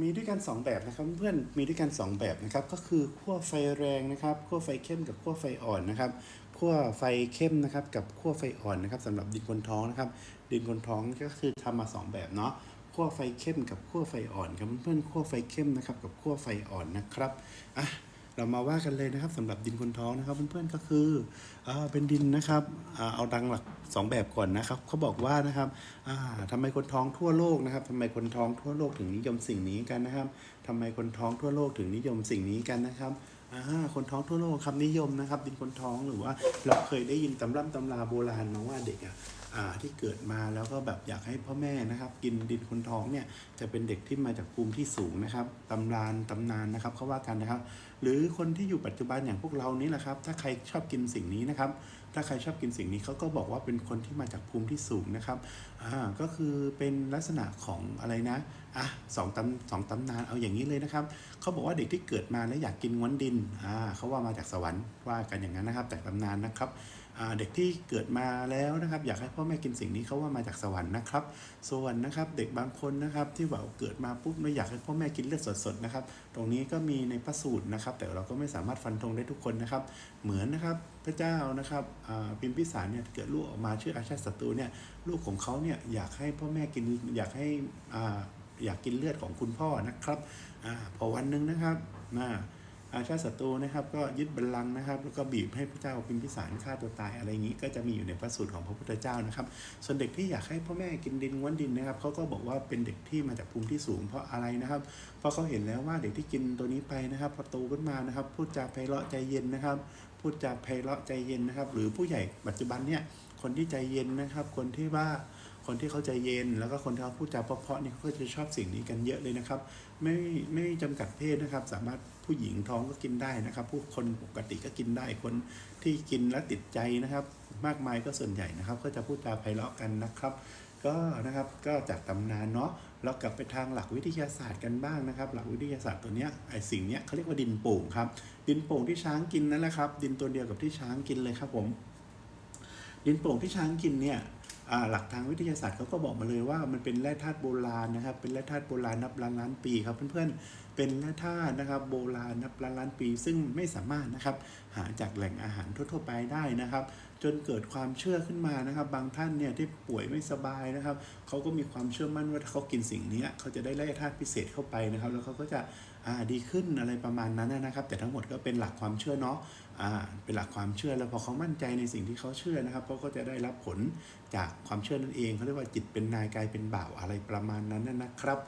มีด้วยกัน 2 แบบนะครับเพื่อนมีด้วยกัน 2 แบบนะครับก็คือขั้วไฟแรงนะครับขั้วไฟเข้มกับขั้วไฟอ่อนนะครับขั้วไฟเข้มนะครับกับขั้วไฟอ่อนนะครับสำหรับดินคนท้องนะครับ ดินคนท้องก็คือทำมา 2 แบบเนาะขั้วไฟเข้มกับขั้วไฟอ่อนครับเพื่อนขั้วไฟเข้มนะครับกับขั้วไฟอ่อนนะครับอะ เรามาว่ากันเลยนะครับสำหรับดินคนท้องนะครับเพื่อนๆก็คืออเป็นดินนะครับอเอาดังหลักสองแบบก่อนนะครับเขาบอกว่านะครับอ่าทำไมคนท้องทั่วโลกนะครับทำไมคนท้องทั่วโลกถึงนิยมสิ่งนี้กันนะครับทำไมคนท้องทั่วโลกถึงนิยมสิ่งนี้กันนะครับคนท้องทั่วโลกครับนิยมนะครับ ดินคนท้องหรือว่าเราเคยได้ยินตำร่ำตำราโบราณมาว่าเด็กอะที่เกิดมาแล้วก็แบบอยากให้พ่อแม่นะครับ กินดินคนท้องเนี่ยจะเป็นเด็กที่มาจากภูมิที่สูงนะครับตำรานตำนานนะครับเขาว่ากันนะครับ หรือคนที่อยู่ปัจจุบันอย่างพวกเรานี่แหละครับ ถ้าใครชอบกินสิ่งนี้นะครับ ถ้าใครชอบกินสิ่งนี้เขาก็บอกว่าเป็นคนที่มาจากภูมิที่สูงนะครับ อ่า ก็คือเป็นลักษณะของอะไรนะ อะสองตำสองตำนานเอาอย่างนี้เลยนะครับ เขาบอกว่าเด็กที่เกิดมาแล้วอยากกินง้วนดิน อ่าเขาว่ามาจากสวรรค์ว่ากันอย่างนั้นนะครับ จากตำนานนะครับ เด็กที่เกิดมาแล้วนะครับ อยากให้พ่อแม่กินสิ่งนี้เขาว่ามาจากสวรรค์นะครับ ส่วนนะครับเด็กบางคนนะครับที่แบบเกิดมาปุ๊บไม่อยากให้พ่อแม่กินเลือดสดๆนะครับ ตรงนี้ก็มีในพระสูตรนะครับ แต่เราก็ไม่สามารถฟันธงได้ทุกคนนะครับ เหมือนนะครับพระเจ้านะครับพิมพิสารเนี่ยเกิดลูกออกมาชื่ออาชาติศัตรูเนี่ยลูกของเขาเนี่ยอยากให้พ่อแม่กินอยากให้ออยากกินเลือดของคุณพ่อนะครับอพอวันหนึ่งนะครับนะ อาชาติศัตรูนะครับ ก็ยึดบัลลังก์นะครับ แล้วก็บีบให้พระเจ้าพิมพิสารฆ่าตัวตายอะไรอย่างนี้ ก็จะมีอยู่ในพระสูตรของพระพุทธเจ้านะครับ ส่วนเด็กที่อยากให้พ่อแม่กินดินง้วนดินนะครับเขาก็บอกว่าเป็นเด็กที่มาจากภูมิที่สูงเพราะอะไรนะครับ เพราะเขาเห็นแล้วว่าเด็กที่กินตัวนี้ไปนะครับพอโตขึ้นมานะครับ พูดจาไพเราะใจเย็นนะครับ พูดจาไพเราะใจเย็นนะครับ หรือผู้ใหญ่ปัจจุบันเนี่ยคนที่ใจเย็นนะครับ คนที่ว่า คนที่เขาใจเย็น แล้วก็คนที่เขาพูดจาเพราะๆนี่เขาก็จะชอบสิ่งนี้กันเยอะเลยนะครับ ไม่ไม่จำกัดเพศนะครับ สามารถผู้หญิงท้องก็กินได้นะครับ ผู้คนปกติก็กินได้คนที่กินแล้วติดใจนะครับ มากมายก็ส่วนใหญ่นะครับ ก็จะพูดจาไพเราะกันนะครับก็นะครับก็จากตำนานเนาะเรากลับไปทางหลักวิทยาศาสตร์กันบ้างนะครับ หลักวิทยาศาสตร์ตัวเนี้ยไอสิ่งเนี้ยเขาเรียกว่าดินโป่งครับ ดินโป่งที่ช้างกินนั่นแหละครับ ดินตัวเดียวกับที่ช้างกินเลยครับผม ดินโป่งที่ช้างกินเนี่ย หลักทางวิทยาศาสตร์เขาก็บอกมาเลยว่ามันเป็นแร่ธาตุโบราณนะครับ เป็นแร่ธาตุโบราณนับล้านล้านปีครับเพื่อนๆ เป็นแร่ธาตุนะครับโบราณนับล้านล้านปี ซึ่งไม่สามารถนะครับหาจากแหล่งอาหารทั่วๆไปได้นะครับ จนเกิดความเชื่อขึ้นมานะครับ บางท่านเนี่ยที่ป่วยไม่สบายนะครับเขาก็มีความเชื่อมั่นว่าถ้าเขากินสิ่งนี้เขาจะได้แร่ธาตุพิเศษเข้าไปนะครับ แล้วเขาก็จะดีขึ้นอะไรประมาณนั้นนะครับ แต่ทั้งหมดก็เป็นหลักความเชื่อเนาะเป็นหลักความเชื่อแล้วพอเขามั่นใจในสิ่งที่เขาเชื่อนะครับเขาก็จะได้รับผลจากความเชื่อนั่นเองเขาเรียกว่าจิตเป็นนายกายเป็นบ่าวอะไรประมาณนั้นนะครับ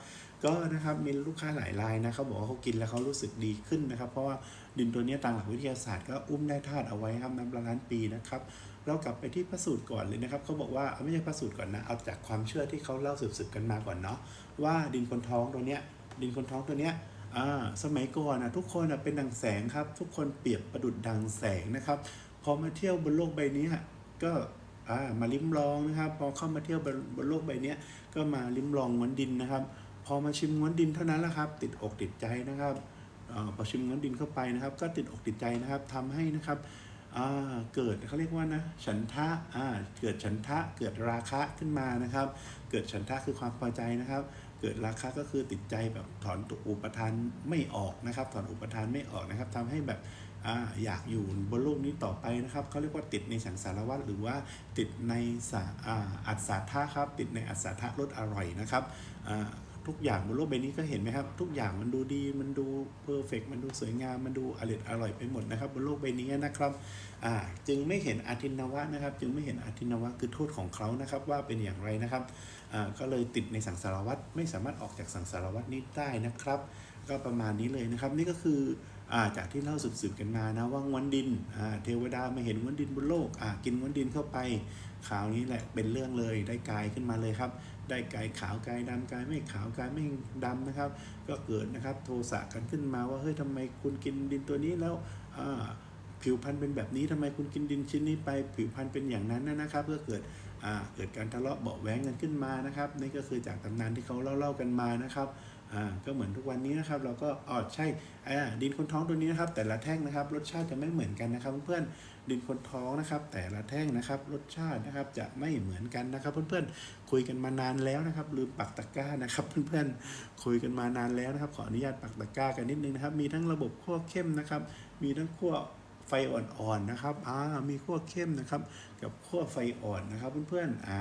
ก็นะครับมีลูกค้าหลายรายนะเขาบอกว่าเขากินแล้วเขารู้สึกดีขึ้นนะครับ เพราะว่าดินตัวนี้ยตามหลักวิทยาศาสตร์ก็อุ้มได้ธาตุเอาไว้ครับนับล้านปีนะครับเรากลับไปที่พระสูตรก่อนเลยนะครับเขาบอกว่าไม่ใช่พระสูตรก่อนนะเอาจากความเชื่อที่เขาเล่าสืบๆกันมาก่อนเนาะว่าดินคนท้องตัวเนี้ยดินคนท้องตัวเนี้ยอ่าสมัยก่อนนะทุกคนนะเป็นดังแสงครับ ทุกคนเปรียบประดุดดังแสงนะครับ พอมาเที่ยวบนโลกใบนี้ก็อ่ามาลิ้มลองนะครับ พอเข้ามาเที่ยวบนบนโลกใบนี้ก็มาลิ้มลองม้วนดินนะครับ พอมาชิมม้วนดินเท่านั้นแหละครับ ติดอกติดใจนะครับอพอชิมม้วนดินเข้าไปนะครับ ก็ติดอกติดใจนะครับทำให้นะครับเกิดเขาเรียกว่านะฉันทะเกิดฉันทะเกิดราคะขึ้นมานะครับ เกิดฉันทะคือความพอใจนะครับ เกิดราคะก็คือติดใจแบบถอนอุปทานไม่ออกนะครับ ถอนอุปทานไม่ออกนะครับทำให้แบบออยากอยู่บนโลกนี้ต่อไปนะครับเขาเรียกว่าติดในสังสารวัฏหรือว่าติดในสาอัศทะครับติดในอัศทะรสอร่อยนะครับ ทุกอย่างบนโลกใบนี้ก็เห็นไหมครับ ทุกอย่างมันดูดีมันดูเพอร์เฟกมันดูสวยงามมันดูอร่อยอร่อยไปหมดนะครับ บนโลกใบนี้นะครับอ่าจึงไม่เห็นอาทินนวะนะครับ จึงไม่เห็นอาทินนวะคือโทษของเขานะครับว่าเป็นอย่างไรนะครับอ่าก็เลยติดในสังสารวัฏไม่สามารถออกจากสังสารวัฏนี้ได้นะครับ ก็ประมาณนี้เลยนะครับ นี่ก็คืออาจากที่เล่าสืบๆกันมานะว่างวนดินเทวดามาเห็นงวนดินบนโลกกินงวนดินเข้าไปขาวนี้แหละเป็นเรื่องเลยได้กายขึ้นมาเลยครับ ได้กายขาวกายดำกายไม่ขาวกายไม่ดำนะครับ ก็เกิดนะครับโทสะกันขึ้นมาว่าเฮ้ยทำไมคุณกินดินตัวนี้แล้วผิวพรรณเป็นแบบนี้ทำไมคุณกินดินชิ้นนี้ไปผิวพรรณเป็นอย่างนั้นนะนะครับก็เกิดเกิดการทะเลาะเบาแหวงกันขึ้นมานะครับนี่ก็คือจากตำนานที่เขาเล่าๆกันมานะครับ อ่าก็เหมือนทุกวันนี้นะครับ เราก็อ๋อใช่อ่าดินคนท้องตัวนี้นะครับ แต่ละแท่งนะครับ รสชาติจะไม่เหมือนกันนะครับ เพื่อนๆดินคนท้องนะครับ แต่ละแท่งนะครับ รสชาตินะครับจะไม่เหมือนกันนะครับ เพื่อนๆคุยกันมานานแล้วนะครับลืมปักตะกร้านะครับ เพื่อนๆคุยกันมานานแล้วนะครับ ขออนุญาตปักตะกร้ากันนิดนึงนะครับ มีทั้งระบบคั่วเข้มนะครับ มีทั้งคั่วไฟอ่อนๆนะครับ อ่า มีคั่วเข้มนะครับ กับขั้วไฟอ่อนนะครับ เพื่อนๆ อ่า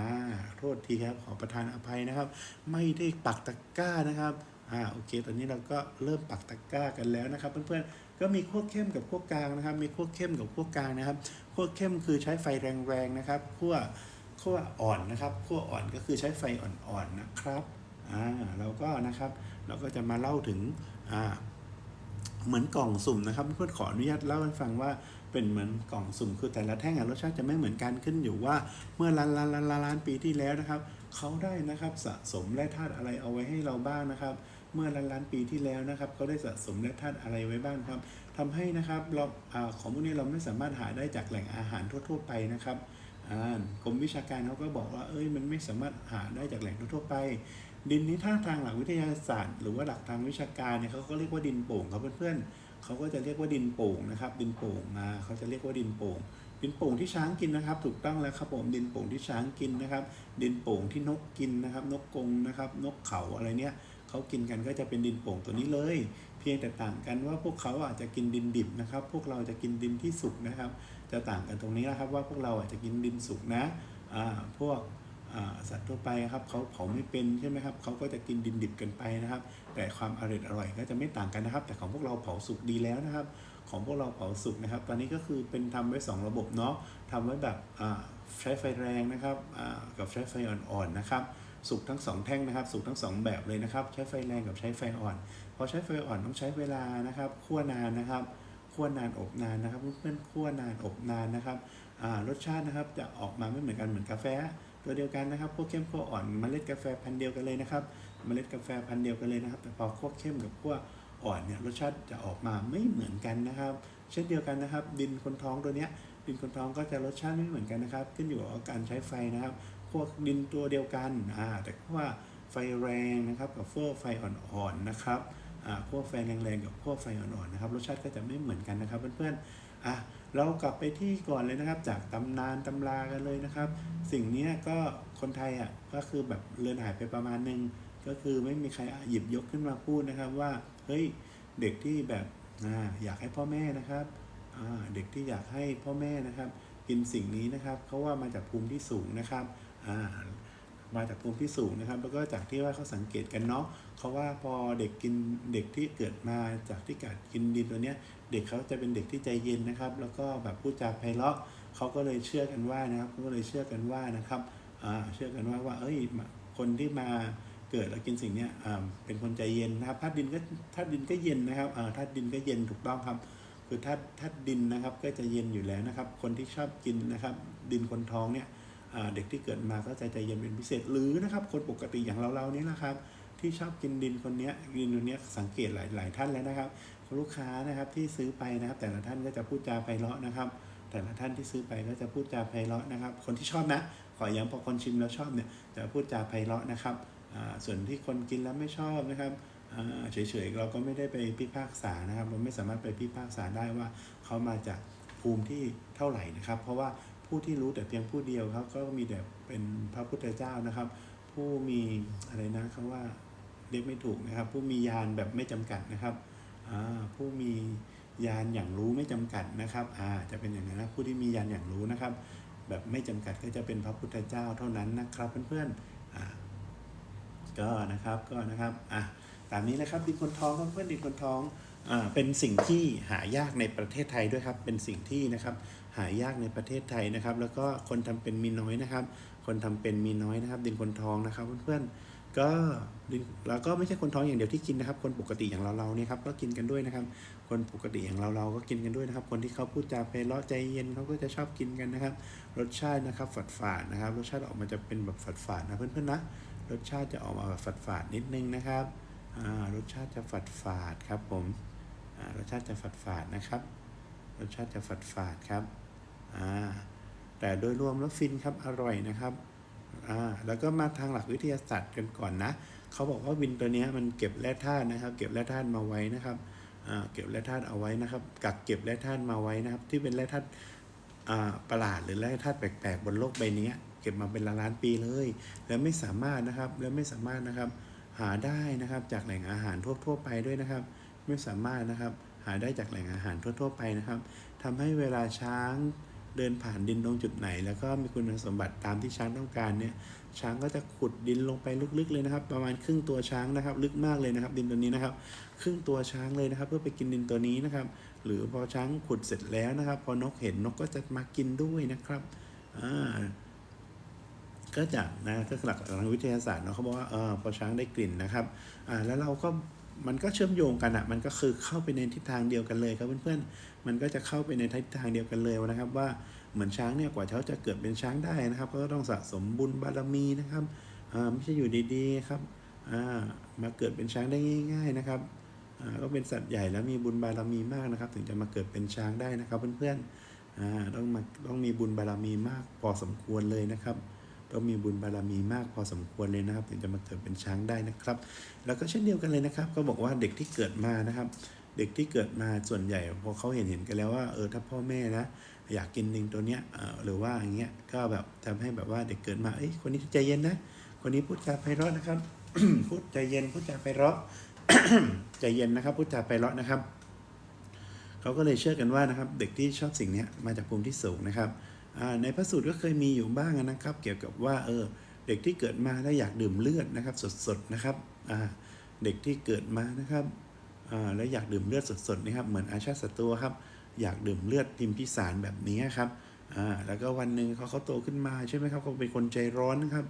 โทษทีครับ ขอประทานอภัยนะครับ ไม่ได้ปักตะกร้านะครับ อ่าโอเค ตอนนี้เราก็เริ่มปักตะกร้ากันแล้วนะครับเพื่อนๆก็มีขั้วเข้มกับขั้วกลางนะครับ มีขั้วเข้มกับขั้วกลางนะครับขั้วเข้มคือใช้ไฟแรงๆนะครับขั้วขั้วอ่อนนะครับขั้วอ่อนก็คือใช้ไฟอ่อนๆนะครับอ่าเราก็นะครับเราก็จะมาเล่าถึงอ่าเหมือนกล่องสุ่มนะครับเพื่อนๆขออนุญาตเล่าให้ฟังว่าเป็นเหมือนกล่องสุ่มคือแต่ละแท่งรสชาติจะไม่เหมือนกันขึ้นอยู่ว่า เมื่อล้านล้านล้านล้านล้านปีที่แล้วนะครับเขาได้นะครับสะสมแร่ธาตุอะไรเอาไว้ให้เราบ้างนะครับ เมื่อล้านล้านปีที่แล้วนะครับเขาได้สะสมแร่ธาตุอะไรไว้บ้างครับทำให้นะครับเราอของพวกนี้เราไม่สามารถหาได้จากแหล่งอาหารทั่ว ๆ ไปนะครับกรมวิชาการเขาก็บอกว่าเอ้ยมันไม่สามารถหาได้จากแหล่งทั่วๆไป ดินนี้ถ้าทางหลักวิทยาศาสตร์ หรือว่าหลักทางวิชาการเนี่ยเขาก็เรียกว่าดินโป่งครับเพื่อนๆเขาก็จะเรียกว่าดินโป่งนะครับ ดินโป่งมาเขาจะเรียกว่าดินโป่งดินโป่งที่ช้างกินนะครับ ถูกต้องแล้วครับผมดินโป่งที่ช้างกินนะครับ ดินโป่งที่นกกินนะครับ นกกรงนะครับ นกเขาอะไรเนี่ย เขากินกันก็จะเป็นดินโป่งตัวนี้เลย เพียงแต่ต่างกันว่าพวกเขาอาจจะกินดินดิบนะครับ พวกเราจะกินดินที่สุกนะครับ จะต่างกันตรงนี้นะครับ ว่าพวกเราอาจจะกินดินสุกนะพวกสัตว์ทั่วไปครับเขาเผาไม่เป็นใช่ไหมครับเขาก็จะกินดินดิบกันไปนะครับ แต่ความอร่อยอร่อยก็จะไม่ต่างกันนะครับ แต่ของพวกเราเผาสุกดีแล้วนะครับ ของพวกเราเผาสุกนะครับ ตอนนี้ก็คือเป็นทำไว้ 2 ระบบเนาะทำไว้แบบใช้ไฟแรงนะครับกับใช้ไฟอ่อนๆนะครับ สุกทั้งสองแท่งนะครับ สุกทั้งสองแบบเลยนะครับ ใช้ไฟแรงกับใช้ไฟอ่อน พอใช้ไฟอ่อนต้องใช้เวลานะครับคั่วนานนะครับคั่วนานอบนานนะครับเพื่อนๆคั่วนานอบนานนะครับรสชาตินะครับจะออกมาไม่เหมือนกันเหมือนกาแฟ ตัวเดียวกันนะครับพวกเข้มขั้วอ่อนเมล็ดกาแฟพันธุ์เดียวกันเลยนะครับเมล็ดกาแฟพันธุ์เดียวกันเลยนะครับ แต่พอขั้วเข้มกับขั้วอ่อนเนี่ยรสชาติจะออกมาไม่เหมือนกันนะครับ เช่นเดียวกันนะครับ ดินคนท้องตัวเนี้ยดินคนท้องก็จะรสชาติไม่เหมือนกันนะครับ ขึ้นอยู่กับการใช้ไฟนะครับ พวกดินตัวเดียวกันอ่าแต่ว่าไฟแรงนะครับกับพวกไฟอ่อนๆนะครับอ่าพวกไฟแรงๆกับพวกไฟอ่อนๆนะครับรสชาติก็จะไม่เหมือนกันนะครับเพื่อนๆอะเรากลับไปที่ก่อนเลยนะครับ จากตำนานตำรากันเลยนะครับ สิ่งนี้ก็คนไทยอะก็คือแบบเลือนหายไปประมาณหนึงก็คือไม่มีใครหยิบยกขึ้นมาพูดนะครับว่าเฮ้ยเด็กที่แบบอ่าอยากให้พ่อแม่นะครับอ่าเด็กที่อยากให้พ่อแม่นะครับ กินสิ่งนี้นะครับเขาว่ามาจากภูมิที่สูงนะครับ มาจากภูมิที่สูงนะครับ แล้วก็จากที่ว่าเขาสังเกตกันเนาะเขาว่าพอเด็กกินเด็กที่เกิดมาจากที่กัดกินดินตัวเนี้ยเด็กเขาจะเป็นเด็กที่ใจเย็นนะครับ แล้วก็แบบพูดจาไพเราะเขาก็เลยเชื่อกันว่านะครับเขาก็เลยเชื่อกันว่านะครับเชื่อกันว่าว่าเอ้ยคนที่มาเกิดแล้วกินสิ่งเนี้ยเป็นคนใจเย็นนะครับธาตุดินก็ธาตุดินก็เย็นนะครับธาตุดินก็เย็นถูกต้องครับ คือธาตุธาตุดินนะครับก็จะเย็นอยู่แล้วนะครับ คนที่ชอบกินนะครับ ดินคนท้องเนี่ย เด็กที่เกิดมาก็ใจใจเย็นเป็นพิเศษหรือนะครับคนปกติอย่างเราๆนี่นะครับ ที่ชอบกินดินคนนี้ดินตัวเนี้สังเกตหลายหลายท่านแล้วนะครับลูกค้านะครับที่ซื้อไปนะครับ แต่ละท่านก็จะพูดจาไพเราะนะครับ แต่ละท่านที่ซื้อไปก็จะพูดจาไพเราะนะครับ คนที่ชอบนะ ขอย้ำพอคนชิมแล้วชอบเนี่ยจะพูดจาไพเราะนะครับส่วนที่คนกินแล้วไม่ชอบนะครับเฉยๆเราก็ไม่ได้ไปพิพากษานะครับ เราไม่สามารถไปพิพากษาได้ว่าเขามาจากภูมิที่เท่าไหร่นะครับ เพราะว่า ผู้ที่รู้แต่เพียงผู้เดียวครับ ก็มีแต่เป็นพระพุทธเจ้านะครับ ผู้มีอะไรนะคำว่าเรียกไม่ถูกนะครับ ผู้มียานแบบไม่จำกัดนะครับผู้มียานอย่างรู้ไม่จำกัดนะครับอ่าจะเป็นอย่างนั้นนะผู้ที่มียานอย่างรู้นะครับ แบบไม่จำกัดก็จะเป็นพระพุทธเจ้าเท่านั้นนะครับเพื่อนๆอ่าก็นะครับก็นะครับอะตามนี้นะครับดินคนท้องเพื่อนดินคนท้องอ่าเป็นสิ่งที่หายากในประเทศไทยด้วยครับเป็นสิ่งที่นะครับ หายากในประเทศไทยนะครับ แล้วก็คนทำเป็นมีน้อยนะครับ คนทำเป็นมีน้อยนะครับ ดินคนทองนะครับเพื่อนๆก็ดินแล้วก็ไม่ใช่คนท้องอย่างเดียวที่กินนะครับ คนปกติอย่างเราเราเนี่ยครับก็กินกันด้วยนะครับ คนปกติอย่างเราเราก็กินกันด้วยนะครับ คนที่เขาพูดจาไพเราะใจเย็นเขาก็จะชอบกินกันนะครับ รสชาตินะครับฝาดฝาดนะครับ รสชาติออกมาจะเป็นแบบฝาดฝาดนะเพื่อนๆนะรสชาติจะออกมาแบบฝาดฝาดนิดนึงนะครับอ่ารสชาติจะฝาดฝาดครับผมอ่ารสชาติจะฝาดฝาดนะครับ รสชาติจะฝาดฝาดครับ อ่าแต่โดยรวมแล้วฟินครับอร่อยนะครับอ่าแล้วก็มาทางหลักวิทยาศาสตร์กันก่อนนะเขาบอกว่าวินตัวนี้มันเก็บแร่ธาตุนะครับ เก็บแร่ธาตุมาไว้นะครับอ่าเก็บแร่ธาตุเอาไว้นะครับ กักเก็บแร่ธาตุมาไว้นะครับ ที่เป็นแร่ธาตุอ่าประหลาดหรือแร่ธาตุแปลกๆบนโลกใบนี้เก็บมาเป็นล้านปีเลย แล้วไม่สามารถนะครับแล้วไม่สามารถนะครับ หาได้นะครับจากแหล่งอาหารทั่วๆไปด้วยนะครับ ไม่สามารถนะครับหาได้จากแหล่งอาหารทั่ว ๆ ไปนะครับทำให้เวลาช้าง เดินผ่านดินตรงจุดไหน แล้วก็มีคุณสมบัติตามที่ช้างต้องการเนี่ยช้างก็จะขุดดินลงไปลึกๆเลยนะครับ ประมาณครึ่งตัวช้างนะครับ ลึกมากเลยนะครับ ดินตัวนี้นะครับ ครึ่งตัวช้างเลยนะครับ เพื่อไปกินดินตัวนี้นะครับ หรือพอช้างขุดเสร็จแล้วนะครับ พอนกเห็นนกก็จะมากินด้วยนะครับอ่าก็จากนะก็หลักทางวิทยาศาสตร์เนาะเขาบอกว่าเออพอช้างได้กลิ่นนะครับอ่าแล้วเราก็ มันก็เชื่อมโยงกันอะ่ะ มันก็คือเข้าไปในทิศทางเดียวกันเลยครับเพื่อนๆ มันก็จะเข้าไปในทิศทางเดียวกันเลยนะครับ ว่าเหมือนช้างเนี่ยกว่าเขาจะเกิดเป็นช้างได้นะครับ ก็ต้องสะสมบุญบารมีนะครับอ่าไม่ใช่อยู่ดีๆครับอ่ามาเกิดเป็นช้างได้ง่าย ๆนะครับอ่าก็เป็นสัตว์ใหญ่แล้วมีบุญบารมีมากนะครับ ถึงจะมาเกิดเป็นช้างได้นะครับเพื่อนๆอ่าต้องมาต้องมีบุญบารมีมากพอสมควรเลยนะครับ ต้องมีบุญบารมีมากพอสมควรเลยนะครับ ถึงจะมาเกิดเป็นช้างได้นะครับ แล้วก็เช่นเดียวกันเลยนะครับ ก็บอกว่าเด็กที่เกิดมานะครับ เด็กที่เกิดมาส่วนใหญ่พอเขาเห็นเห็นกันแล้วว่าเออถ้าพ่อแม่นะอยากกินลิงตัวเนี้ยหรือว่าอย่างเงี้ยก็แบบทำให้แบบว่าเด็กเกิดมาเอ้ยคนนี้ใจเย็นนะ คนนี้พูดจาไพเราะนะครับพูดใจเย็นพูดจาไพเราะใจเย็นนะครับพูดจาไพเราะนะครับเขาก็เลยเชื่อกันว่านะครับ เด็กที่ชอบสิ่งนี้มาจากภูมิที่สูงนะครับ ในพระสูตรก็เคยมีอยู่บ้างนะครับ เกี่ยวกับว่าเออเด็กที่เกิดมาแล้วอยากดื่มเลือดนะครับ สดๆนะครับเด็กที่เกิดมานะครับแล้วอยากดื่มเลือดสดๆนะครับ เหมือนอาชาติศัตรูครับ อยากดื่มเลือดพิมพิสารแบบนี้ครับแล้วก็วันหนึ่งเขาเขาโตขึ้นมาใช่ไหมครับเขาเป็นคนใจร้อนนะครับ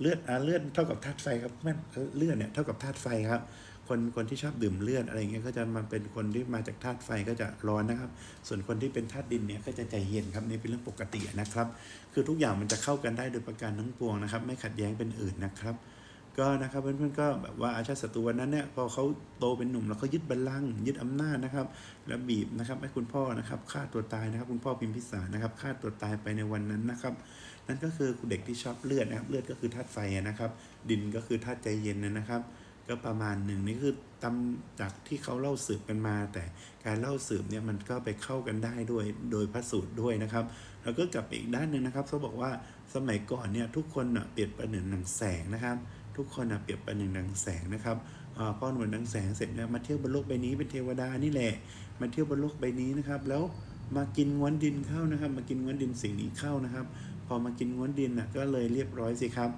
เลือดเลือดเท่ากับธาตุไฟครับแม่เลือดเนี่ยเท่ากับธาตุไฟครับ คนคนที่ชอบดื่มเลือดอะไรเงี้ยก็จะมาเป็นคนที่มาจากธาตุไฟก็จะร้อนนะครับ ส่วนคนที่เป็นธาตุดินเนี่ยก็จะใจเย็นครับนี่เป็นเรื่องปกตินะครับ คือทุกอย่างมันจะเข้ากันได้โดยประการทั้งปวงนะครับ ไม่ขัดแย้งเป็นอื่นนะครับก็นะครับเพื่อนๆก็แบบว่าอาชาติศัตรูวันนั้นเนี่ยพอเขาโตเป็นหนุ่มแล้วเขายึดบัลลังก์ยึดอำนาจนะครับ แล้วบีบนะครับให้คุณพ่อนะครับฆ่าตัวตายนะครับ คุณพ่อพิมพิสารนะครับฆ่าตัวตายไปในวันนั้นนะครับ นั่นก็คือเด็กที่ชอบเลือดนะครับ เลือดก็คือธาตุไฟนะครับ ดินก็คือธาตุใจเย็นนะครับ ก็ประมาณหนึ่งนี่คือตำจากที่เขาเล่าสืบกันมา แต่การเล่าสืบเนี่ยมันก็ไปเข้ากันได้ด้วยโดยพระสูตรด้วยนะครับ แล้วก็กลับไปอีกด้านหนึ่งนะครับเขาบอกว่าสมัยก่อนเนี่ยทุกคนน่ะเปรียบประหนึ่งดังแสงนะครับ ทุกคนน่ะเปรียบประหนึ่งดังแสงนะครับอ่าพอหนวดดังแสงเสร็จเนี่ยมาเที่ยวบนโลกใบนี้เป็นเทวดานี่แหละมาเที่ยวบนโลกใบนี้นะครับ แล้วมากินง้วนดินเข้านะครับ มากินง้วนดินสิ่งนี้เข้านะครับ พอมากินง้วนดินน่ะก็เลยเรียบร้อยสิครับ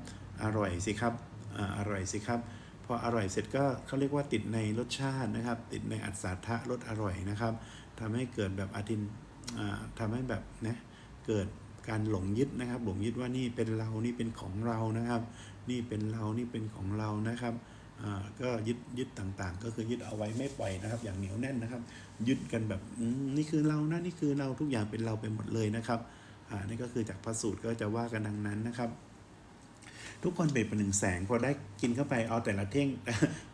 อร่อยสิครับออร่อยสิครับ ออร่อยเสร็จก็เขาเรียกว่าติดในรสชาตินะครับ ติดในอัศทะรสอร่อยนะครับทำให้เกิดแบบอาทินอ่าทำให้แบบนะเกิดการหลงยึดนะครับ หลงยึดว่านี่เป็นเรานี่เป็นของเรานะครับ นี่เป็นเรานี่เป็นของเรานะครับก็ยึดยึดต่างๆ ก็คือยึดเอาไว้ไม่ปล่อยนะครับ อย่างเหนียวแน่นนะครับ ยึดกันแบบนี่คือเรานะนี่คือเราทุกอย่างเป็นเราไปหมดเลยนะครับอ่านี่ก็คือจากพระสูตรก็จะว่ากันดังนั้นนะครับ ทุกคนเป็นประหนึ่งแสงพอได้กินเข้าไปเอาแต่ละแท่ง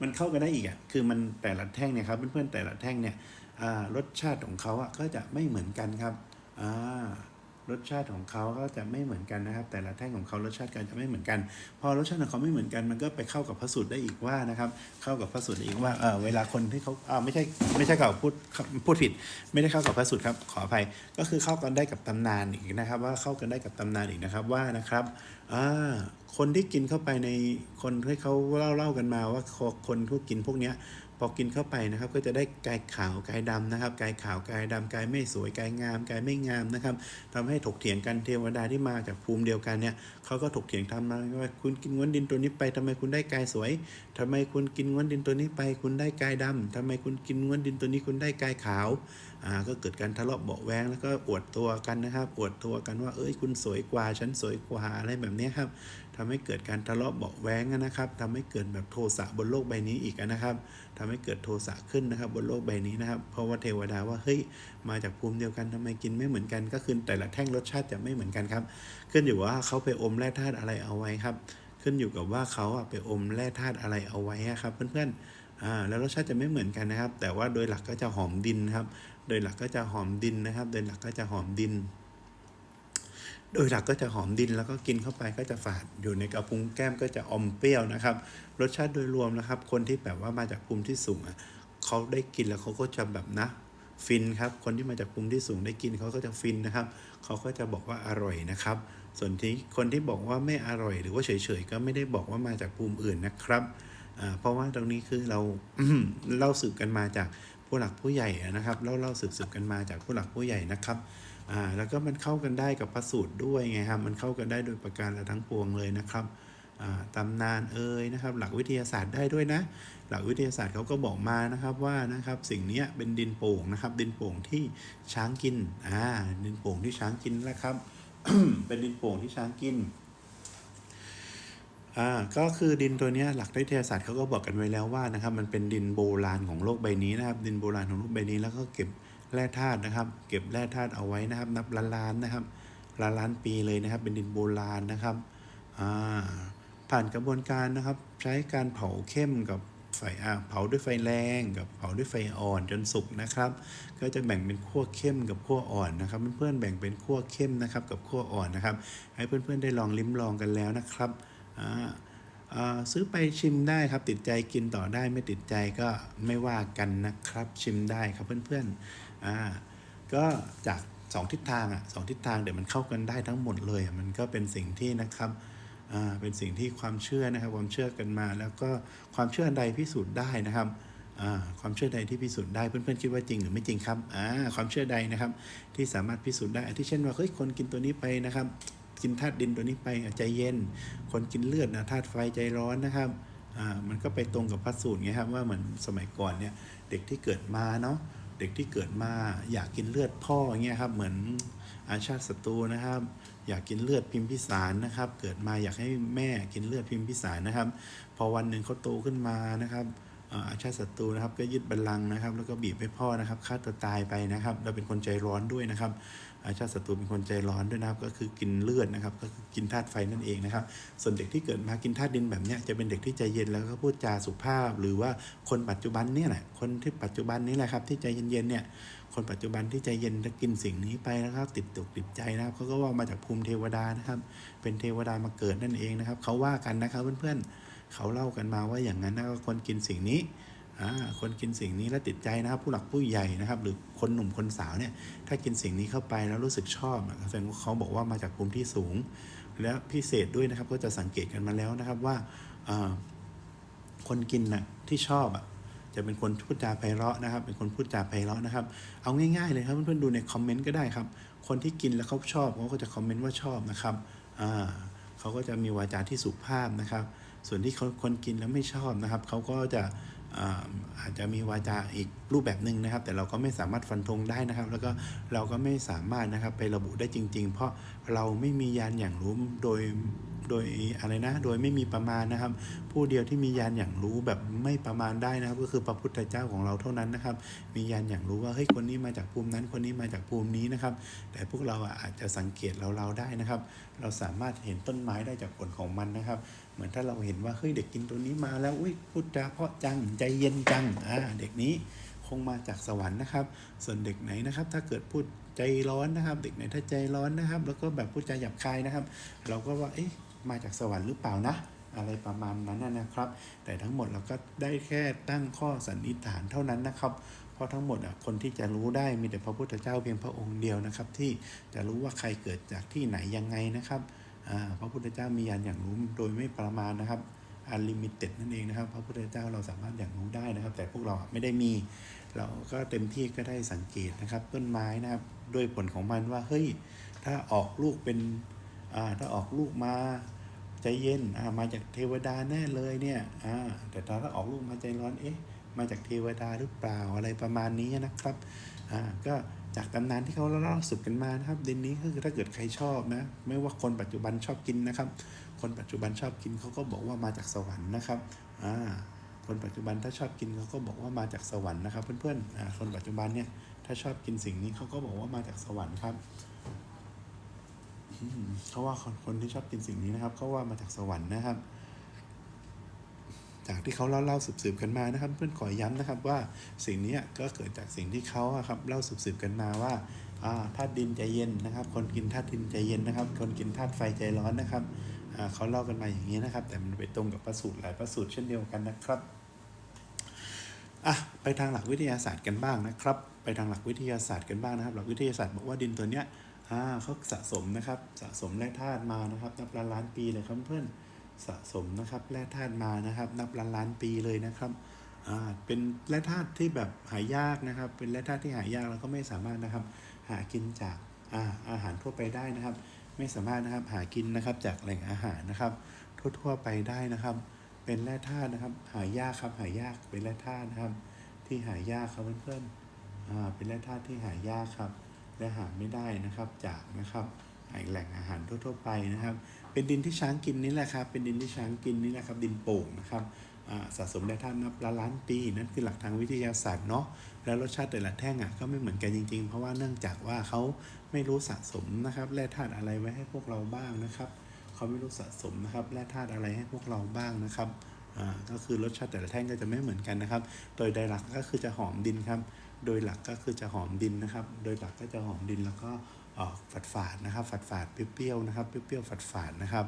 มันเข้ากันได้อีกอะคือมันแต่ละแท่งเนี่ยครับเพื่อนๆแต่ละแท่งเนี่ยรสชาติของเขาอะก็จะไม่เหมือนกันครับอ่า รสชาติของเขาก็จะไม่เหมือนกันนะครับ แต่ละแท่งของเขารสชาติกันจะไม่เหมือนกัน พอรสชาติของเขาไม่เหมือนกัน มันก็ไปเข้ากับพระสูตรได้อีกว่านะครับ เข้ากับพระสูตรอีกว่าเออเวลาคนที่เขาอ่าไม่ใช่ไม่ใช่เก่าพูดพูดผิด ไม่ได้เข้ากับพระสูตรครับขออภัยก็คือเข้ากันได้กับตำนานอีกนะครับ ว่าเข้ากันได้กับตำนานอีกนะครับว่านะครับอ่าคนที่กินเข้าไปในคนที่เขาเล่าเล่ากันมาว่าคนที่กินพวกเนี้ย พอกินเข้าไปนะครับก็จะได้กายขาวกายดำนะครับกายขาวกายดำกายไม่สวยกายงามกายไม่งามนะครับทำให้ถกเถียงกันเทวดาที่มาจากภูมิเดียวกันเนี่ยเขาก็ถกเถียงทำมาว่าคุณกินง้วนดินตัวนี้ไปทำไมคุณได้กายสวยทำไมคุณกินง้วนดินตัวนี้ไป คุณได้กายดำทำไมคุณกินง้วนดินตัวนี้คุณได้กายขาวอ่าก็เกิดการทะเลาะเบาแวงแล้วก็อวดตัวกันนะครับอวดตัวกันว่าเอ้ยคุณสวยกว่าฉันสวยกว่าอะไรแบบนี้ครับ ทำให้เกิดการทะเลาะเบาะแวงนะครับทำให้เกิดแบบโทสะบนโลกใบนี้อีกนะครับทำให้เกิดโทสะขึ้นนะครับ บนโลกใบนี้นะครับ เพราะว่าเทวดาว่าเฮ้ยมาจากภูมิเดียวกันทำไมกินไม่เหมือนกัน ก็คือแต่ละแท่งรสชาติจะไม่เหมือนกันครับ ขึ้นอยู่ว่าเขาไปอมแร่ธาตุอะไรเอาไว้ครับ ขึ้นอยู่กับว่าเขาอะไปอมแร่ธาตุอะไรเอาไว้ครับ เพื่อนๆอ่าแล้วรสชาติจะไม่เหมือนกันนะครับ แต่ว่าโดยหลักก็จะหอมดินครับ โดยหลักก็จะหอมดินนะครับ โดยหลักก็จะหอมดิน โดยหลักก็จะหอมดินแล้วก็กินเข้าไปก็จะฝาดอยู่ในกระพุ้งแก้มก็จะอมเปรี้ยวนะครับ รสชาติโดยรวมนะครับ คนที่แบบว่ามาจากภูมิที่สูงอะเขาได้กินแล้วเขาก็จะแบบนะฟินครับ คนที่มาจากภูมิที่สูงได้กินเขาก็จะฟินนะครับ เขาก็จะบอกว่าอร่อยนะครับ ส่วนที่คนที่บอกว่าไม่อร่อย หรือว่าเฉยๆก็ไม่ได้บอกว่ามาจากภูมิอื่นนะครับ เพราะว่าตรงนี้คือเราเล่าสืบกันมาจากผู้หลักผู้ใหญ่นะครับเล่าเล่าสืบสืบกันมาจากผู้หลักผู้ใหญ่นะครับ อ่าแล้วก็มันเข้ากันได้กับพระสูตรด้วยไงครับมันเข้ากันได้โดยประการละทั้งปวงเลยนะครับอ่าตำนานเอ่ยนะครับ หลักวิทยาศาสตร์ได้ด้วยนะ หลักวิทยาศาสตร์เขาก็บอกมานะครับว่านะครับสิ่งนี้เป็นดินโป่งนะครับ ดินโป่งที่ช้างกินอ่าดินโป่งที่ช้างกินนะครับ เป็นดินโป่งที่ช้างกินอ่าก็คือดินตัวนี้หลักวิทยาศาสตร์เขาก็บอกกันไว้แล้วว่านะครับ มันเป็นดินโบราณของโลกใบนี้นะครับ ดินโบราณของโลกใบนี้แล้วก็เก็บ แร่ธาตุนะครับ เก็บแร่ธาตุเอาไว้นะครับ นับล้านล้านนะครับล้านล้านปีเลยนะครับ เป็นดินโบราณนะครับผ่านกระบวนการนะครับ ใช้การเผาเข้มกับไฟอ่าเผาด้วยไฟแรงกับเผาด้วยไฟอ่อนจนสุกนะครับ ก็จะแบ่งเป็นขั้วเข้มกับขั้วอ่อนนะครับ เพื่อนๆแบ่งเป็นขั้วเข้มนะครับ กับขั้วอ่อนนะครับ ให้เพื่อนๆได้ลองลิ้มลองกันแล้วนะครับซื้อไปชิมได้ครับ ติดใจกินต่อได้ไม่ติดใจก็ไม่ว่ากันนะครับ ชิมได้ครับเพื่อนๆ อ่าก็จากสองทิศทางอะสองทิศทางเดี๋ยวมันเข้ากันได้ทั้งหมดเลยมันก็เป็นสิ่งที่นะครับอ่าเป็นสิ่งที่ความเชื่อนะครับความเชื่อกันมา แล้วก็ความเชื่อใดพิสูจน์ได้นะครับอ่าความเชื่อใดที่พิสูจน์ได้เพื่อนๆคิดว่าจริงหรือไม่จริงครับอ่าความเชื่อใดนะครับ ที่สามารถพิสูจน์ได้อาที่เช่นว่าเฮ้ยคนกินตัวนี้ไปนะครับกินธาตุดินตัวนี้ไปใจเย็น คนกินเลือดนะธาตุไฟใจร้อนนะครับอ่ามันก็ไปตรงกับพระสูตรไงครับว่าเหมือนสมัยก่อนเนี่ยเด็กที่เกิดมาเนาะ เด็กที่เกิดมาอยากกินเลือดพ่อเงี้ยครับเหมือนอาชาติศัตรูนะครับ อยากกินเลือดพิมพิสารนะครับ เกิดมาอยากให้แม่กินเลือดพิมพิสารนะครับ พอวันหนึ่งเขาโตขึ้นมานะครับ อาชาติศัตรูนะครับก็ยึดบัลลังก์นะครับ แล้วก็บีบให้พ่อนะครับฆ่าตัวตายไปนะครับ เราเป็นคนใจร้อนด้วยนะครับ อาชาติศัตรูเป็นคนใจร้อนด้วยนะครับ ก็คือกินเลือดนะครับ ก็คือกินธาตุไฟนั่นเองนะครับ ส่วนเด็กที่เกิดมากินธาตุดินแบบนี้จะเป็นเด็กที่ใจเย็นแล้วก็พูดจาสุภาพ หรือว่าคนปัจจุบันเนี่ยแหละ คนที่ปัจจุบันนี้แหละครับที่ใจเย็นๆเนี่ยคนปัจจุบันที่ใจเย็นถ้ากินสิ่งนี้ไปนะครับ ติดตกติดใจนะครับเขาก็ว่ามาจากภูมิเทวดานะครับ เป็นเทวดามาเกิดนั่นเองนะครับเขาว่ากันนะครับเพื่อนๆ เขาเล่ากันมาว่าอย่างนั้นนะก็คนกินสิ่งนี้คนกินสิ่งนี้แล้วติดใจนะครับ ผู้หลักผู้ใหญ่นะครับ หรือคนหนุ่มคนสาวเนี่ยถ้ากินสิ่งนี้เข้าไปแล้วรู้สึกชอบแสดงว่าเขาบอกว่ามาจากภูมิที่สูง และพิเศษด้วยนะครับก็จะสังเกตกันมาแล้วนะครับว่าคนกินน่ะที่ชอบอะจะเป็นคนพูดจาไพเราะนะครับ เป็นคนพูดจาไพเราะนะครับ เอาง่ายๆเลยครับเพื่อนๆดูในคอมเมนต์ก็ได้ครับ คนที่กินแล้วเขาชอบเขาก็จะคอมเมนต์ว่าชอบนะครับเขาก็จะมีวาจาที่สุภาพนะครับ ส่วนที่คนกินแล้วไม่ชอบนะครับเขาก็จะอาอาจจะมีวาจาอีกรูปแบบหนึ่งนะครับ แต่เราก็ไม่สามารถฟันธงได้นะครับ แล้วก็เราก็ไม่สามารถนะครับไประบุได้จริง ๆ เพราะเราไม่มียานอย่างรู้โดย โดยอะไรนะ โดยไม่มีประมาณนะครับ ผู้เดียวที่มียานอย่างรู้แบบไม่ประมาณได้นะครับ ก็คือพระพุทธเจ้าของเราเท่านั้นนะครับ มียานอย่างรู้ว่าเฮ้ยคนนี้มาจากภูมินั้นคนนี้มาจากภูมินี้นะครับ แต่พวกเราอาจจะสังเกตเราเราได้นะครับ เราสามารถเห็นต้นไม้ได้จากผลของมันนะครับ เหมือนถ้าเราเห็นว่าเฮ้ยเด็กกินตัวนี้มาแล้วอุ้ยพูดจาเพาะจังใจเย็นจังอ่าเด็กนี้คงมาจากสวรรค์นะครับ ส่วนเด็กไหนนะครับ ถ้าเกิดพูดใจร้อนนะครับ เด็กไหนถ้าใจร้อนนะครับ แล้วก็แบบพูดจาหยาบคายนะครับ เราก็ว่า เอ๊ะ มาจากสวรรค์หรือเปล่านะ อะไรประมาณนั้นนะครับ แต่ทั้งหมดเราก็ได้แค่ตั้งข้อสันนิษฐานเท่านั้นนะครับ เพราะทั้งหมดอะคนที่จะรู้ได้มีแต่พระพุทธเจ้าเพียงพระองค์เดียวนะครับ ที่จะรู้ว่าใครเกิดจากที่ไหนยังไงนะครับพระพุทธเจ้ามียานอย่างรู้โดยไม่ประมาณนะครับ unlimited นั่นเองนะครับพระพุทธเจ้าเราสามารถอย่างรู้ได้นะครับ แต่พวกเราไม่ได้มี เราก็เต็มที่ก็ได้สังเกตนะครับ ต้นไม้นะครับด้วยผลของมันว่าเฮ้ยถ้าออกลูกเป็นถ้าออกลูกมา ใจเย็นอ่ามาจากเทวดาแน่เลยเนี่ยอ่าแต่ถ้าออกลูกมาใจร้อนเอ๊ะมาจากเทวดาหรือเปล่าอะไรประมาณนี้นะครับอ่าก็จากตำนานที่เขาเล่าสืบกันมานะครับดินนี้ก็คือถ้าเกิดใครชอบนะ ไม่ว่าคนปัจจุบันชอบกินนะครับ คนปัจจุบันชอบกินเขาก็บอกว่ามาจากสวรรค์นะครับอ่าคนปัจจุบันถ้าชอบกินเขาก็บอกว่ามาจากสวรรค์นะครับ เพื่อนๆอ่าคนปัจจุบันเนี่ยถ้าชอบกินสิ่งนี้เขาก็บอกว่ามาจากสวรรค์ครับ เขาว่าคนคนที่ชอบกินสิ่งนี้นะครับเขาว่ามาจากสวรรค์นะครับ จากที่เขาเล่าเล่าสืบๆกันมานะครับ เพื่อนขอย้ำนะครับว่าสิ่งนี้ก็เกิดจากสิ่งที่เขาครับเล่าสืบๆกันมาว่าธาตุดินใจเย็นนะครับ คนกินธาตุดินใจเย็นนะครับ คนกินธาตุไฟใจร้อนนะครับเขาเล่ากันมาอย่างนี้นะครับ แต่มันไปตรงกับพระสูตรหลายพระสูตรเช่นเดียวกันนะครับอะไปทางหลักวิทยาศาสตร์กันบ้างนะครับ ไปทางหลักวิทยาศาสตร์กันบ้างนะครับ หลักวิทยาศาสตร์บอกว่าดินตัวเนี้ย อ่าเขาสะสมนะครับ สะสมแร่ธาตุมานะครับ นับล้านล้านปีเลยครับเพื่อนสะสมนะครับแร่ธาตุมานะครับ นับล้านล้านปีเลยนะครับอ่าเป็นแร่ธาตุที่แบบหายากนะครับ เป็นแร่ธาตุที่หายากแล้วก็ไม่สามารถนะครับ หากินจากอาอาหารทั่วไปได้นะครับ ไม่สามารถนะครับหากินนะครับจากแหล่งอาหารนะครับ ทั่วๆไปได้นะครับ เป็นแร่ธาตุนะครับ หายากครับหายากเป็นแร่ธาตุนะครับ ที่หายากครับเพื่อนๆอ่าเป็นแร่ธาตุที่หายากครับ และหาไม่ได้นะครับจากนะครับแหล่งอาหารทั่วๆไปนะครับ เป็นดินที่ช้างกินนี่แหละครับ เป็นดินที่ช้างกินนี่แหละครับ ดินโป่งนะครับสะสมแร่ธาตุนับล้านล้านปีนั่นคือหลักทางวิทยาศาสตร์เนาะแล้วรสชาติแต่ละแท่งอะก็ไม่เหมือนกันจริงๆ เพราะว่าเนื่องจากว่าเขาไม่รู้สะสมนะครับแร่ธาตุอะไรไว้ให้พวกเราบ้างนะครับเขาไม่รู้สะสมนะครับแร่ธาตุอะไรให้พวกเราบ้างนะครับก็คือรสชาติแต่ละแท่งก็จะไม่เหมือนกันนะครับ โดยโดยหลักก็คือจะหอมดินครับ โดยหลักก็คือจะหอมดินนะครับ โดยหลักก็จะหอมดินแล้วก็ออกฝาดฝาดนะครับ ฝาดฝาดเปรี้ยวๆนะครับ เปรี้ยวๆฝาดฝาดนะครับ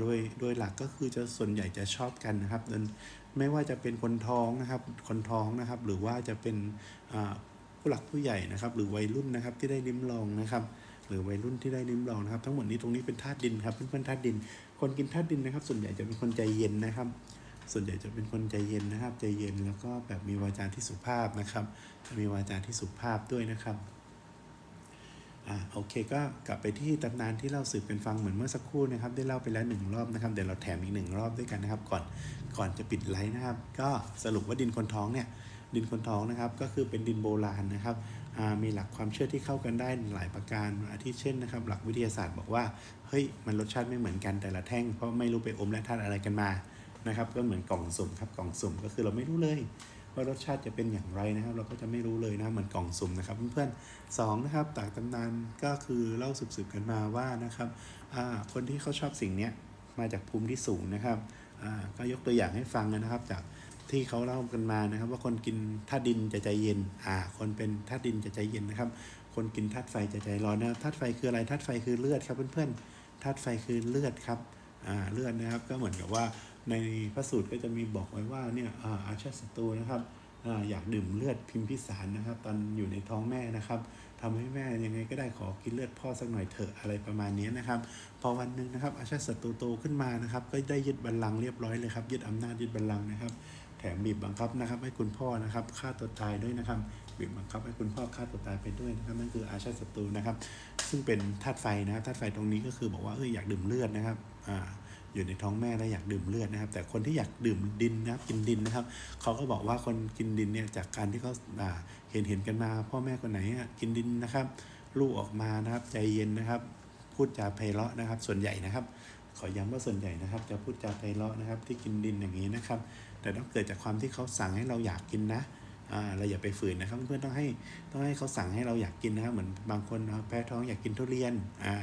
โดยโดยหลักก็คือจะส่วนใหญ่จะชอบกันนะครับไม่ว่าจะเป็นคนท้องนะครับ คนท้องนะครับ หรือว่าจะเป็นผู้หลักผู้ใหญ่นะครับ หรือวัยรุ่นนะครับที่ได้ลิ้มลองนะครับ หรือวัยรุ่นที่ได้ลิ้มลองนะครับ ทั้งหมดนี้ตรงนี้เป็นธาตุดินครับเพื่อนๆธาตุดิน คนกินธาตุดินนะครับ ส่วนใหญ่จะเป็นคนใจเย็นนะครับ ส่วนใหญ่จะเป็นคนใจเย็นนะครับ ใจเย็นแล้วก็แบบมีวาจาที่สุภาพนะครับมีวาจาที่สุภาพด้วยนะครับอ่าโอเคก็กลับไปที่ตำนานที่เราสืบกันฟังเหมือนเมื่อสักครู่นะครับ ได้เล่าไปแล้วหนึ่งรอบนะครับเดี๋ยวเราแถมอีกหนึ่งรอบด้วยกันนะครับ ก่อนก่อนจะปิดไลฟ์นะครับ ก็สรุปว่าดินคนท้องเนี่ยดินคนท้องนะครับ ก็คือเป็นดินโบราณนะครับอ่ามีหลักความเชื่อที่เข้ากันได้หลายประการอาทิเช่นนะครับ หลักวิทยาศาสตร์บอกว่าเฮ้ยมันรสชาติไม่เหมือนกันแต่ละแท่งเพราะไม่รู้ไปอมและธาตุอะไรกันมา นะครับ ก็เหมือนกล่องสุ่มครับกล่องสุ่มก็คือเราไม่รู้เลยว่ารสชาติจะเป็นอย่างไรนะครับ เราก็จะไม่รู้เลยนะเหมือนกล่องสุ่มนะครับเพื่อนๆสองนะครับจากตำนานก็คือเล่าสืบๆกันมาว่านะครับคนที่เขาชอบสิ่งนี้มาจากภูมิที่สูงนะครับก็ยกตัวอย่างให้ฟังนะครับ จากที่เขาเล่ากันมานะครับ ว่าคนกินธาตุดินจะใจเย็นอ่าคนเป็นธาตุดินจะใจเย็นนะครับ คนกินธาตุไฟจะใจร้อนนะครับธาตุไฟคืออะไรธาตุไฟคือเลือดครับเพื่อนๆธาตุไฟคือเลือดครับอ่าเลือดนะครับ ก็เหมือนกับว่า ในพระสูตรก็จะมีบอกไว้ว่าเนี่ยอาชาติศัตรูนะครับอยากดื่มเลือดพิมพิสารนะครับ ตอนอยู่ในท้องแม่นะครับทำให้แม่ยังไงก็ได้ขอกินเลือดพ่อสักหน่อยเถอะอะไรประมาณนี้นะครับ พอวันหนึ่งนะครับอาชาติศัตรูโตขึ้นมานะครับ ก็ได้ยึดบัลลังก์เรียบร้อยเลยครับยึดอำนาจยึดบัลลังก์นะครับแถมบีบบังคับนะครับ ให้คุณพ่อนะครับฆ่าตัวตายด้วยนะครับบีบบังคับให้คุณพ่อฆ่าตัวตายไปด้วยนะครับนั่นคืออาชาติศัตรูนะครับ ซึ่งเป็นธาตุไฟนะครับธาตุไฟตรงนี้ก็คือบอกว่าเอออยากดื่มเลือดนะครับอ่า อยู่ในท้องแม่แล้วอยากดื่มเลือดนะครับ แต่คนที่อยากดื่มดินนะครับกินดินนะครับเขาก็บอกว่าคนกินดินเนี่ยจากการที่เขาเห็นเห็นกันมา พ่อแม่คนไหนกินดินนะครับ ลูกออกมานะครับใจเย็นนะครับ พูดจาไพเราะนะครับ ส่วนใหญ่นะครับ ขอย้ำว่าส่วนใหญ่นะครับ จะพูดจาไพเราะนะครับ ที่กินดินอย่างนี้นะครับ แต่ต้องเกิดจากความที่เขาสั่งให้เราอยากกินนะเราอย่าไปฝืนนะครับเพื่อนต้องให้ต้องให้เขาสั่งให้เราอยากกินนะครับเหมือนบางคนแพ้ท้องอยากกินทุเรียนอ่า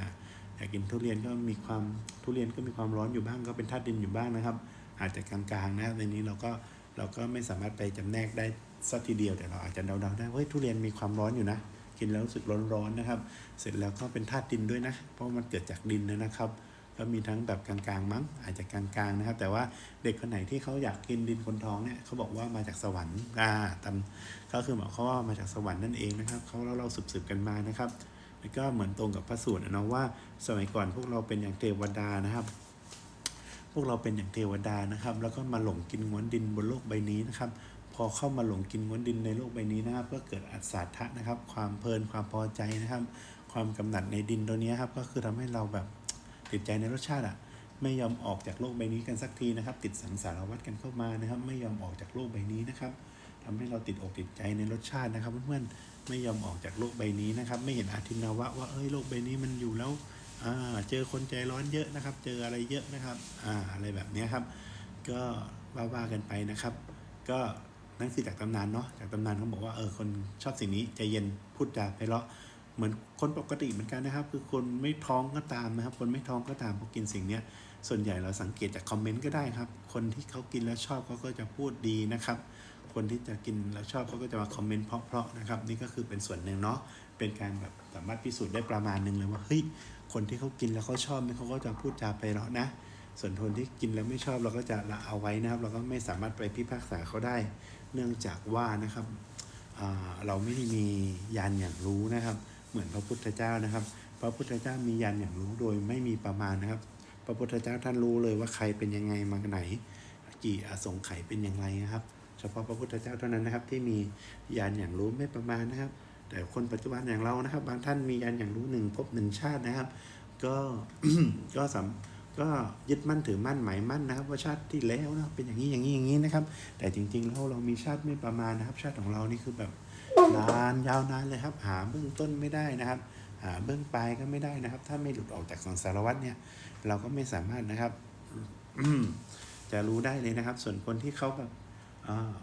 ากกินทุเรียนก็มีความทุเรียนก็มีความร้อนอยู่บ้าง ก็เป็นธาตุดินอยู่บ้างนะครับ อาจจะกลางๆนะในนี้เราก็เราก็ไม่สามารถไปจำแนกได้สักทีเดียวแต่เราอาจจะเดาๆได้เฮ้ยทุเรียนมีความร้อนอยู่นะ กินแล้วรู้สึกร้อนๆนะครับ เสร็จแล้วก็เป็นธาตุดินด้วยนะ เพราะมันเกิดจากดินนะครับ ก็มีทั้งแบบกลางๆมั้ง อาจจะกลางๆนะครับ แต่ว่าเด็กคนไหนที่เขาอยากกินดินคนท้องเนี่ยเขาบอกว่ามาจากสวรรค์อ่าตามก็คือหมายความว่ามาจากสวรรค์นั่นเองนะครับเขาเล่าเราสืบๆกันมานะครับ แล้วก็เหมือนตรงกับพระสูตรนะเนาะว่าสมัยก่อนพวกเราเป็นอย่างเทวดานะครับ พวกเราเป็นอย่างเทวดานะครับ แล้วก็มาหลงกินง้วนดินบนโลกใบนี้นะครับ พอเข้ามาหลงกินง้วนดินในโลกใบนี้นะครับ ก็เกิดอัศทะนะครับ ความเพลินความพอใจนะครับ ความกำหนัดในดินตัวนี้ครับก็คือทำให้เราแบบติดใจในรสชาติอะไม่ยอมออกจากโลกใบนี้กันสักทีนะครับ ติดสังสารวัฏกันเข้ามานะครับ ไม่ยอมออกจากโลกใบนี้นะครับทำให้เราติดอกติดใจในรสชาตินะครับเพื่อนๆ ไม่ยอมออกจากโลกใบนี้นะครับ ไม่เห็นอาทินาวะว่าเอ้ยโลกใบนี้มันอยู่แล้วอ่าเจอคนใจร้อนเยอะนะครับ เจออะไรเยอะนะครับอ่าอะไรแบบนี้ครับ ก็ว่าว่ากันไปนะครับ ก็นั่นคือจากตำนานเนาะจากตำนานเขาบอกว่าเออคนชอบสิ่งนี้ใจเย็นพูดจาไพเราะเหมือนคนปกติเหมือนกันนะครับ คือคนไม่ท้องก็ตามนะครับ คนไม่ท้องก็ตามพอกินสิ่งเนี้ยส่วนใหญ่เราสังเกตจากคอมเมนต์ก็ได้ครับ คนที่เขากินแล้วชอบเขาก็จะพูดดีนะครับ คนที่จะกินแล้วชอบเขาก็จะมาคอมเมนต์เพราะๆนะครับ นี่ก็คือเป็นส่วนหนึ่งเนาะเป็นการแบบสามารถพิสูจน์ได้ประมาณหนึ่งเลยว่าเฮ้ยคนที่เขากินแล้วเขาชอบเนี่ยเขาก็จะพูดจาไปเราะนะ ส่วนคนที่กินแล้วไม่ชอบเราก็จะละเอาไว้นะครับ เราก็ไม่สามารถไปพิพากษาเขาได้ เนื่องจากว่านะครับเราไม่ได้มียานอย่างรู้นะครับ เหมือนพระพุทธเจ้านะครับ พระพุทธเจ้ามียานอย่างรู้โดยไม่มีประมาณนะครับ พระพุทธเจ้าท่านรู้เลยว่าใครเป็นยังไงมาไหน กี่อสงไขยเป็นอย่างไรนะครับ ฉพาะพระพุทธเจ้าเท่านั้นนะครับ ที่มียานอย่างรู้ไม่ประมาณนะครับ แต่คนปัจจุบันอย่างเรานะครับ บางท่านมียานอย่างรู้หนึ่งภพหนึ่งชาตินะครับ ก็ก็สำก็ยึดมั่นถือมั่นหมายมั่นนะครับ ว่าชาติที่แล้วนะเป็นอย่างนี้อย่างนี้อย่างนี้นะครับ แต่จริงๆแล้วเรามีชาติไม่ประมาณนะครับ ชาติของเรานี่คือแบบนานยาวนานเลยครับ หาเบื้องต้นไม่ได้นะครับ หาเบื้องปลายก็ไม่ได้นะครับ ถ้าไม่หลุดออกจากสังสารวัฏเนี่ย เราก็ไม่สามารถนะครับจะรู้ได้เลยนะครับ ส่วนคนที่เขาแบบ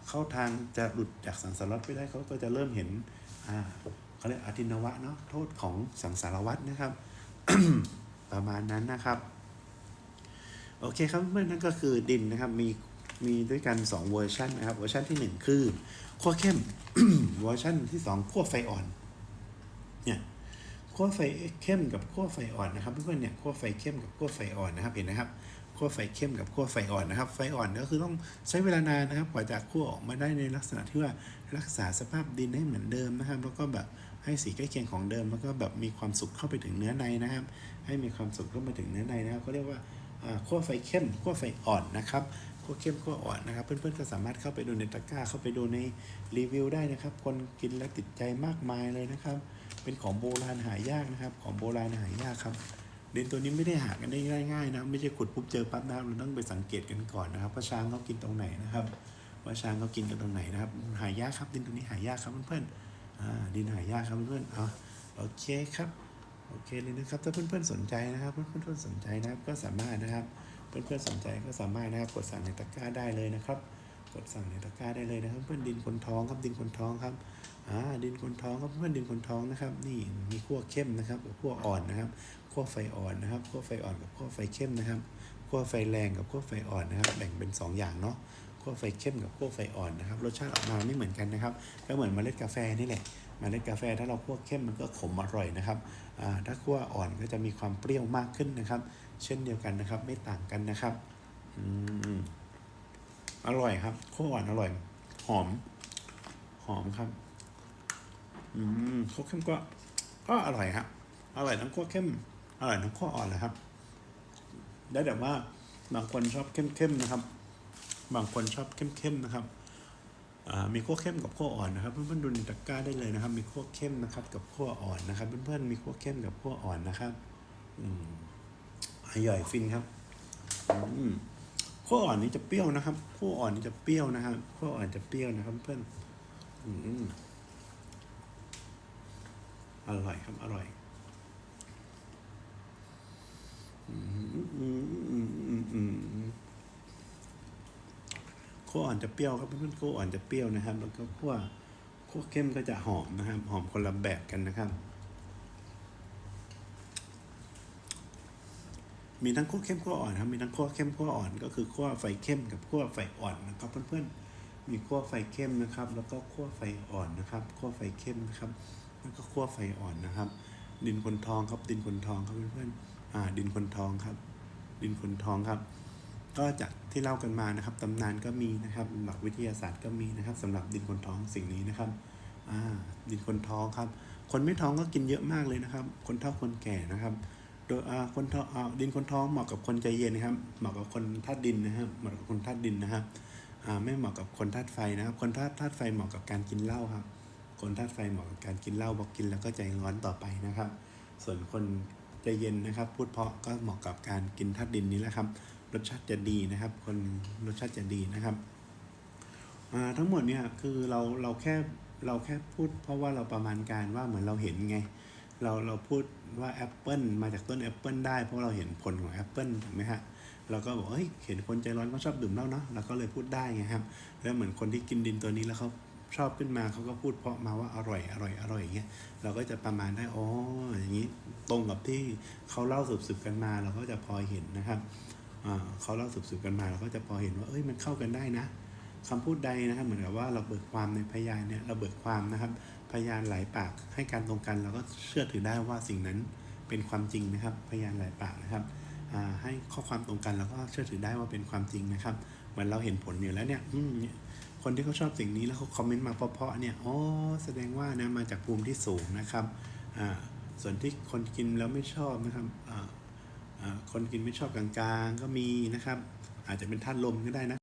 เข้าทางจะหลุดจากสังสารวัฏไปได้เขาก็จะเริ่มเห็นเขาเรียกอาทินวะเนาะโทษของสังสารวัฏนะครับ ประมาณนั้นนะครับ โอเคครับเพื่อนนั่นก็คือดินนะครับมีมีด้วยกัน 2 เวอร์ชันนะครับ เวอร์ชันทีหนึ่1 คือขั้วเข้มเวอร์ชันที่ 2ขั้วไฟอ่อนเนี่ยขั้วไฟเข้มกับขั้วไฟอ่อนนะครับเพื่อนๆเนี่ยขั้วไฟเข้มกับขั้วไฟอ่อนนะครับเห็นนะครับ ขั้วไฟเข้มกับขั้วไฟอ่อนนะครับ ไฟอ่อนก็คือต้องใช้เวลานานนะครับ กว่าจะคั่วออกมาได้ในลักษณะที่ว่ารักษาสภาพดินให้เหมือนเดิมนะครับ แล้วก็แบบให้สีใกล้เคียงของเดิม แล้วก็แบบมีความสุกเข้าไปถึงเนื้อในนะครับ ให้มีความสุกเข้าไปถึงเนื้อในนะครับเขาเรียกว่าอ่าขั้วไฟเข้มขั้วไฟอ่อนนะครับขั้วเข้มขั้วอ่อนนะครับ เพื่อนๆก็สามารถเข้าไปดูในตะกร้าเข้าไปดูในรีวิวได้นะครับ คนกินแล้วติดใจมากมายเลยนะครับ เป็นของโบราณหายากนะครับ ของโบราณหายากครับ ดินตัวนี้ไม่ได้หากันได้ง่ายๆนะ ไม่ใช่ขุดปุ๊บเจอปั๊บนะครับเราต้องไปสังเกตกันก่อนนะครับว่าช้างเขากินตรงไหนนะครับ ว่าช้างเขากินกันตรงไหนนะครับ หายากครับดินตัวนี้หายากครับเพื่อนๆดินหายากครับเพื่อนๆเอาโอเคครับโอเคเลยนะครับถ้าเพื่อนๆสนใจนะครับ เพื่อนๆสนใจนะครับ ก็สามารถนะครับ เพื่อนๆสนใจก็สามารถนะครับ กดสั่งในตะกร้าได้เลยนะครับ กดสั่งในตะกร้าได้เลยนะครับ เพื่อนดินคนท้องครับดินคนท้องครับอ่าดินคนท้องครับเพื่อนดินคนท้องนะครับ นี่มีขั้วเข้มนะครับกับขั้วอ่อนนะครับ ขั้วไฟอ่อนนะครับขั้วไฟอ่อนกับขั้วไฟเข้มนะครับขั้วไฟแรงกับขั้วไฟอ่อนนะครับ แบ่งเป็นสองอย่างเนาะขั้วไฟเข้มกับขั้วไฟอ่อนนะครับ รสชาติออกมาไม่เหมือนกันนะครับ ก็เหมือนเมล็ดกาแฟนี่แหละเมล็ดกาแฟถ้าเราคั่วเข้มมันก็ขมอร่อยนะครับถ้าคั่วอ่อนก็จะมีความเปรี้ยวมากขึ้นนะครับ เช่นเดียวกันนะครับ ไม่ต่างกันนะครับอืมอร่อยครับคั่วอ่อนอร่อย หอม หอมครับ อืมคั่วเข้มก็ ก็อร่อยครับอร่อยทั้งคั่วเข้ม อร่อยทั้งคั่วอ่อนเลยครับ ได้แต่ว่าบางคนชอบเข้มๆนะครับ บางคนชอบเข้มๆนะครับมีขั้วเข้มกับขั้วอ่อนนะครับ เพื่อนๆดูในตะกร้าได้เลยนะครับ มีขั้วเข้มนะครับ กับขั้วอ่อนนะครับ เพื่อนๆมีขั้วเข้มกับขั้วอ่อนนะครับอืมอร่อยฟินครับอืมขั้วอ่อนนี้จะเปรี้ยวนะครับขั้วอ่อนนี้จะเปรี้ยวนะครับขั้วอ่อนจะเปรี้ยวนะครับ เพื่อนอืมอร่อยครับอร่อยอืมอืมอืมอืมอืม ขั้วอ่อนจะเปรี้ยวครับเพื่อนๆขั้วอ่อนจะเปรี้ยวนะครับ แล้วก็ขั้วขั้วเข้มก็จะหอมนะครับ หอมคนละแบบกันนะครับมีทั้งขั้วเข้มขั้วอ่อนครับมีทั้งขั้วเข้มขั้วอ่อนก็คือขั้วไฟเข้มกับขั้วไฟอ่อนนะครับ เพื่อนๆมีขั้วไฟเข้มนะครับ แล้วก็ขั้วไฟอ่อนนะครับขั้วไฟเข้มนะครับ แล้วก็ขั้วไฟอ่อนนะครับ ดินคนทองครับดินคนทองครับเพื่อนๆ ดินคนทองครับ ดินคนทองครับ ก็จากที่เล่ากันมานะครับตำนานก็มีนะครับหลักวิทยาศาสตร์ก็มีนะครับสำหรับดินคนท้องสิ่งนี้นะครับดินคนท้องครับ คนไม่ท้องก็กินเยอะมากเลยนะครับ คนเฒ่าคนแก่นะครับ โดยคนท้องดินคนท้องเหมาะกับคนใจเย็นนะครับ เหมาะกับคนธาตุดินนะครับ เหมาะกับคนธาตุดินนะครับไม่เหมาะกับคนธาตุไฟนะครับ คนธาตุธาตุไฟเหมาะกับการกินเหล้าครับ คนธาตุไฟเหมาะกับการกินเหล้าบอกกินแล้วก็ใจร้อนต่อไปนะครับ ส่วนคน ใจเย็นนะครับ พูดเพราะก็เหมาะกับการกินธาตุดินนี้แหละครับ รสชาติจะดีนะครับ คนรสชาติจะดีนะครับอ่าทั้งหมดเนี่ยคือเราเราแค่เราแค่พูดเพราะว่าเราประมาณการว่าเหมือนเราเห็นไง เราเราพูดว่าแอปเปิลมาจากต้นแอปเปิลได้เพราะเราเห็นผลของแอปเปิลถูกไหมฮะเราก็บอกเฮ้ยเห็นคนใจร้อนเขาชอบดื่มเหล้าเนาะเราก็เลยพูดได้ไงครับ แล้วเหมือนคนที่กินดินตัวนี้แล้วเขา ชอบขึ้นมาเขาก็พูดเพราะมาว่าอร่อยอร่อยอร่อยอย่างเงี้ยเราก็จะประมาณได้อ๋ออย่างนี้ตรงกับที่เขาเล่าสืบๆกันมาเราก็จะพอเห็นนะครับเขาเล่าสืบๆกันมาเราก็จะพอเห็นว่าเอ้ยมันเข้ากันได้นะคำพูดใดนะครับ เหมือนกับว่าเราเบิกความในพยานเนี่ยเราเบิกความนะครับพยานหลายปากให้การตรงกันเราก็เชื่อถือได้ว่าสิ่งนั้นเป็นความจริงนะครับ พยานหลายปากนะครับให้ข้อความตรงกันเราก็เชื่อถือได้ว่าเป็นความจริงนะครับเหมือนเราเห็นผลอยู่แล้วเนี่ยอืมเนี่ย คนที่เขาชอบสิ่งนี้แล้วเขาคอมเมนต์มาเพาะๆเนี่ยอ๋อแสดงว่านะมาจากภูมิที่สูงนะครับอ่าส่วนที่คนกินแล้วไม่ชอบนะครับอ่าอ่าคนกินไม่ชอบกลางๆ ก็มีนะครับ อาจจะเป็นธาตุลมก็ได้นะ